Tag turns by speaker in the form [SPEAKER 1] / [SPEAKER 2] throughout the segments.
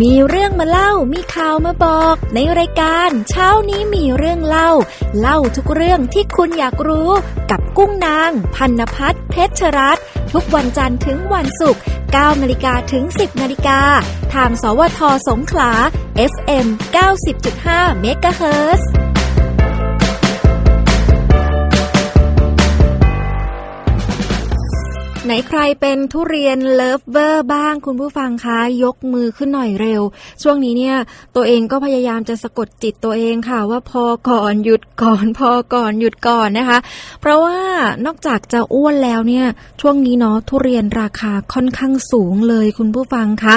[SPEAKER 1] มีเรื่องมาเล่า มีข่าวมาบอก ในรายการ เช้านี้มีเรื่องเล่า เล่าทุกเรื่องที่คุณอยากรู้ กับกุ้งนาง พันพัฒน์เพชรรัตน์ทุกวันจันทร์ถึงวันศุกร์9นาฬิกาถึง 10นาฬิกาทางสวทสงขลา FM 90.5 เมกะเฮิร์ ไหนใครเป็นทุเรียนเลิฟเวอร์บ้างคุณผู้ฟังคะยกมือขึ้นหน่อยเร็ว ช่วงนี้เนี่ยตัวเองก็พยายามจะสะกดจิตตัวเองค่ะว่าพอก่อนหยุดก่อนพอก่อนหยุดก่อนนะคะ เพราะว่านอกจากจะอ้วนแล้วเนี่ยช่วงนี้เนาะทุเรียนราคาค่อนข้างสูงเลยคุณผู้ฟังคะ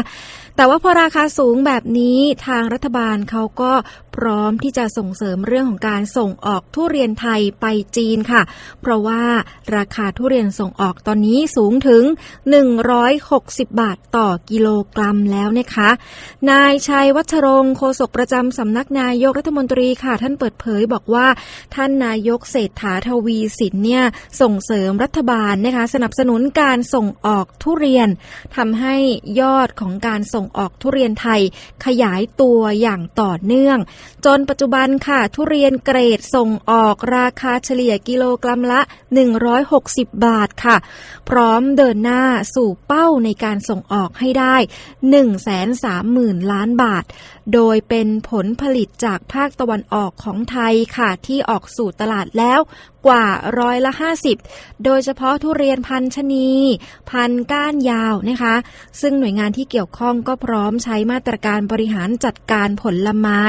[SPEAKER 1] แต่ว่าพอราคาสูงแบบนี้ทางรัฐบาลเขาก็พร้อมที่จะส่งเสริมเรื่องของการส่งออกทุเรียนไทยไปจีนค่ะ เพราะว่าราคาทุเรียนส่งออกตอนนี้สูงถึง 160 บาทต่อกิโลกรัมแล้วนะคะ นายชัยวัชรงค์โฆษกประจำสำนักนายกรัฐมนตรีค่ะ ท่านเปิดเผยบอกว่า ท่านนายกเศรษฐาทวีสินเนี่ยส่งเสริมรัฐบาลนะคะ สนับสนุนการส่งออกทุเรียนทำให้ยอดของการส่งออกทุเรียนไทยขยายตัวอย่างต่อเนื่อง จนปัจจุบันค่ะ ทุเรียนเกรดส่งออกราคาเฉลี่ยกิโลกรัมละ 160 บาทค่ะ พร้อมเดินหน้าสู่เป้าในการส่งออกให้ได้ 130,000 ล้านบาท โดยเป็นผลผลิตจากภาคตะวันออกของไทยค่ะ ที่ออกสู่ตลาดแล้ว กว่าร้อยละ 50 โดยเฉพาะทุเรียนพันชนี พันก้านยาวนะคะ ซึ่งหน่วยงานที่เกี่ยวข้องก็พร้อมใช้มาตรการบริหารจัดการผลไม้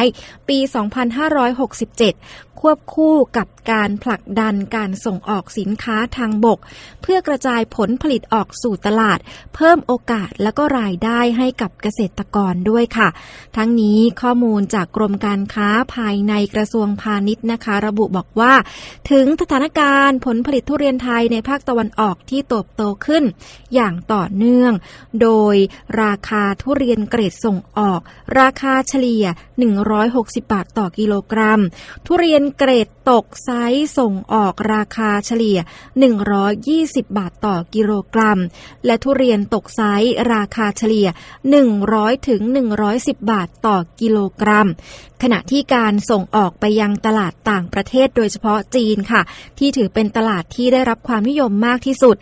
[SPEAKER 1] ปี 2567ควบคู่กับการผลักดันการส่งออกสินค้าทางบก เพื่อกระจายผลผลิตออกสู่ตลาด เพิ่มโอกาสและก็รายได้ให้กับเกษตรกรด้วยค่ะ ทั้งนี้ข้อมูลจากกรมการค้าภายในกระทรวงพาณิชย์นะคะ ระบุบอกว่า ถึงถานการณ์ผลผลิตทุเรียนไทยในภาคตะวันออกที่เติบโตขึ้น อย่างต่อเนื่อง โดยราคาทุเรียนเกรดส่งออก ราคาเฉลี่ย 160 บาทต่อกิโลกรัม ทุเรียนเกรดตกไซส์ส่งออกราคาเฉลี่ย 120 บาทต่อกิโลกรัม และทุเรียนตกไซส์ราคาเฉลี่ย 100ถึง110 บาทต่อกิโลกรัม ขณะที่การส่งออกไปยังตลาดต่างประเทศโดยเฉพาะจีนค่ะที่ถือเป็นตลาดที่ได้รับความนิยมมากที่สุด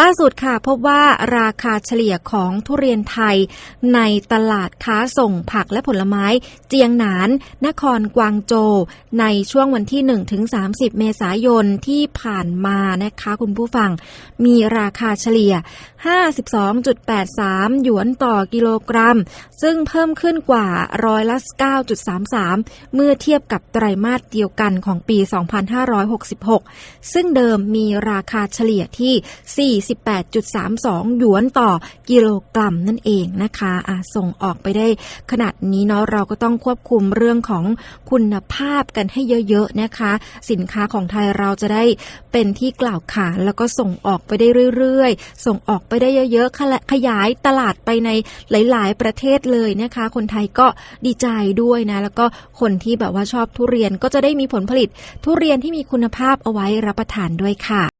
[SPEAKER 1] ล่าสุดค่ะพบว่าราคาเฉลี่ยของทุเรียนไทย ในตลาดค้าส่งผักและผลไม้ เจียงหนาน นครกวางโจวในช่วงวันที่ 1-30 เมษายนที่ผ่านมานะคะคุณผู้ฟัง มีราคาเฉลี่ย 52.83 หยวนต่อกิโลกรัม ซึ่งเพิ่มขึ้นกว่าร้อยละ9.33 เมื่อเทียบกับไตรมาสเดียวกันของปี 2566ซึ่งเดิมมีราคาเฉลี่ยที่ 48.32 หยวนต่อกิโลกรัมนั่นเองนะคะอะส่งออกไปได้ขนาดนี้เนาะเราก็ต้องควบคุมเรื่องของคุณภาพกันให้เยอะๆนะคะ สินค้าของไทยเราจะได้เป็นที่กล่าวขานแล้วก็ส่งออกไปได้เรื่อยๆ ส่งออกไปได้เยอะๆ ขยายตลาดไปในหลาย ๆ ประเทศเลยนะคะ คนไทยก็ดีใจด้วยนะ แล้วก็คนที่แบบว่าชอบทุเรียนก็จะได้มีผลผลิตทุเรียนที่มีคุณภาพเอาไว้รับประทานด้วยค่ะ